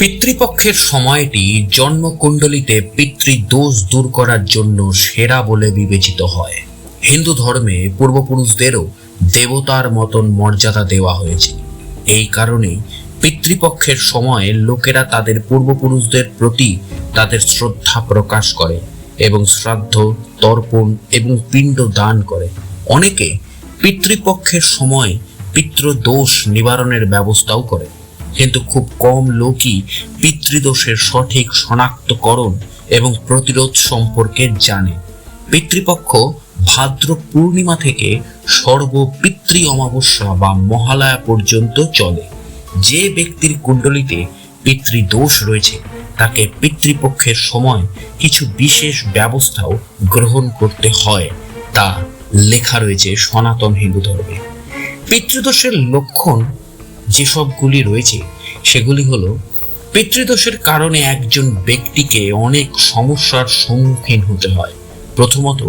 পিতৃপক্ষের সময়টি জন্মকুণ্ডলিতে পিতৃদোষ দূর করার জন্য সেরা বলে বিবেচিত হয়। হিন্দু ধর্মে পূর্বপুরুষদেরও দেবতার মতন মর্যাদা দেওয়া হয়েছে। এই কারণেই পিতৃপক্ষের সময়ে লোকেরা তাদের পূর্বপুরুষদের প্রতি তাদের শ্রদ্ধা প্রকাশ করে এবং শ্রাদ্ধ, তর্পণ এবং পিণ্ড দান করে। অনেকে পিতৃপক্ষের সময় পিতৃদোষ নিবারণের ব্যবস্থাও করে। কিন্তু খুব কম লোকই পিতৃদোষের সঠিক শনাক্তকরণ এবং প্রতিরোধ সম্পর্কে জানে। পিতৃপক্ষ ভাদ্র পূর্ণিমা থেকে সর্ব পিতৃ অমাবস্যা বা মহালয়া পর্যন্ত চলে। যে ব্যক্তির কুণ্ডলিতে পিতৃদোষ রয়েছে, তাকে পিতৃপক্ষের সময় কিছু বিশেষ ব্যবস্থাও গ্রহণ করতে হয়, তা লেখা রয়েছে সনাতন হিন্দু ধর্মে পিতৃদোষের লক্ষণ যেসবগুলি রয়েছে, সেগুলি হলো, পিতৃদোষের কারণে একজন ব্যক্তিকে অনেক সমস্যার সম্মুখীন হতে হয়। প্রথমত,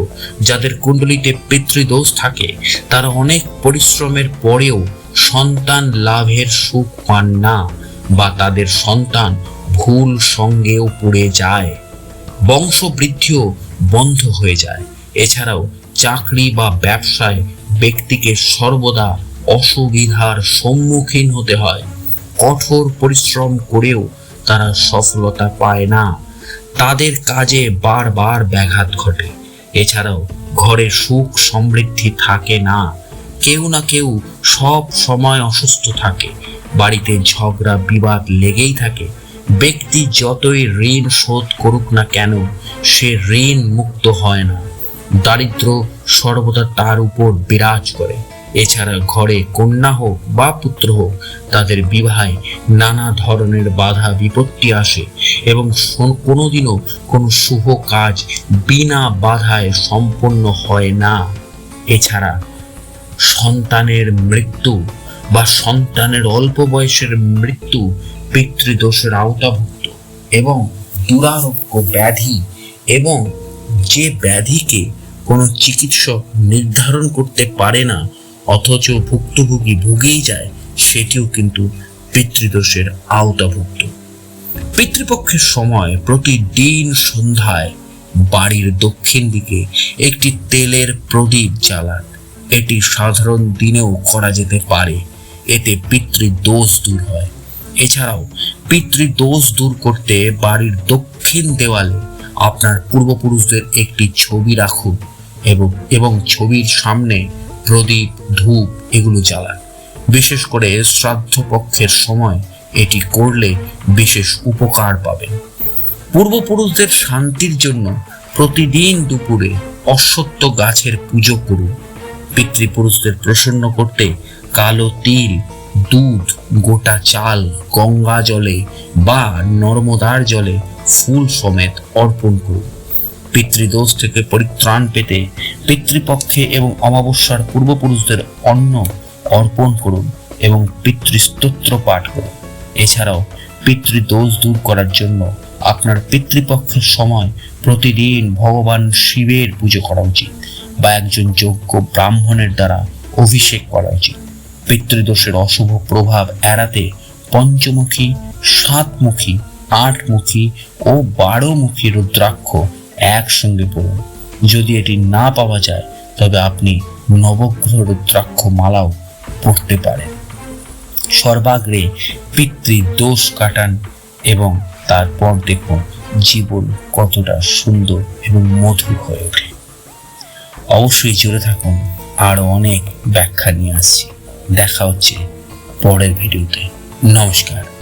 যাদের কুণ্ডলিতে পিতৃদোষ থাকে, তারা অনেক পরিশ্রমের পরেও সন্তান লাভের সুখ পান না বা তাদের সন্তান ভুল সঙ্গেও পড়ে যায়। বংশবৃদ্ধিও বন্ধ হয়ে যায়। এছাড়াও, চাকরি বা ব্যবসায় ব্যক্তিকে সর্বদা অসুবিধার সম্মুখীন হতে হয়। কঠোর পরিশ্রম করেও তারা সফলতা পায় না। তাদের কাজে বারবার ব্যাঘাত ঘটে। এছাড়াও ঘরে সুখ সমৃদ্ধি থাকে না। কেউ না কেউ সব সময় অসুস্থ থাকে। বাড়িতে ঝগড়া, বিবাদ লেগেই থাকে। ব্যক্তি যতই ঋণ শোধ করুক না কেন, সে ঋণ মুক্ত হয় না। দারিদ্র সর্বদা তার উপর বিরাজ করে। এছাড়া ঘরে কন্যা হোক বা পুত্র হোক, তাদের বিবাহে নানা ধরনের বাধা বিপত্তি আসে এবং কোনোদিনও কোনো শুভ কাজ বিনা বাধায় সম্পন্ন হয় না। এছাড়া সন্তানের মৃত্যু বা সন্তানের অল্প বয়সের মৃত্যু পিতৃদোষের আওতাভুক্ত এবং দুরারোগ্য ব্যাধি এবং যে ব্যাধিকে কোনো চিকিৎসক নির্ধারণ করতে পারে না অথচ ভুক্তভোগী ভুগেই যায়, সেটিও কিন্তু পিতৃদোষের আওতাভুক্ত। পিতৃপক্ষের সময় প্রতিদিন সন্ধ্যায় বাড়ির দক্ষিণ দিকে একটি তেলের প্রদীপ জ্বালান। এটি সাধারণ দিনেও করা যেতে পারে, এতে পিতৃদোষ দূর হয়। এছাড়াও পিতৃদোষ দূর করতে বাড়ির দক্ষিণ দেওয়ালে আপনার পূর্বপুরুষদের একটি ছবি রাখুন এবং এবং ছবির সামনে প্রদীপ, ধূপ এগুলো জ্বালান বিশেষ করে শ্রাদ্ধ পক্ষের সময় এটি করলে বিশেষ উপকার পাবেন পূর্বপুরুষদের শান্তির জন্য প্রতিদিন দুপুরে অশ্বত্থ গাছের পুজো করুন। পিতৃপুরুষদের প্রসন্ন করতে কালো তিল, দুধ, গোটা চাল, গঙ্গা জলে বা নর্মদার জলে ফুল সমেত অর্পণ করুন। পিতৃদোষ থেকে পরিত্রাণ পেতে পিতৃপক্ষে এবং অমাবস্যার পূর্বপুরুষদের অন্ন অর্পণ করুন এবং পিতৃস্তোত্র পাঠ করুন। এছাড়াও পিতৃদোষ দূর করার জন্য আপনার পিতৃপক্ষের সময় প্রতিদিন ভগবান শিবের পুজো করা উচিত বা একজন যোগ্য ব্রাহ্মণের দ্বারা অভিষেক করা উচিত। পিতৃদোষের অশুভ প্রভাব এড়াতে পঞ্চমুখী, সাতমুখী, আটমুখী ও বারোমুখী রুদ্রাক্ষ একসঙ্গে পড়ুন। যদি এটি না পাওয়া যায়, তবে আপনি নবগ্রহ রুদ্রাক্ষ মালাও পড়তে পারেন। সর্বাগ্রে পিতৃ দোষ কাটান এবং তারপর দেখুন জীবন কতটা সুন্দর এবং মধুর হয়ে ওঠে। অবশ্যই জুড়ে থাকুন, আরও অনেক ব্যাখ্যা নিয়ে আসছি। দেখা হচ্ছে পরের ভিডিওতে। নমস্কার।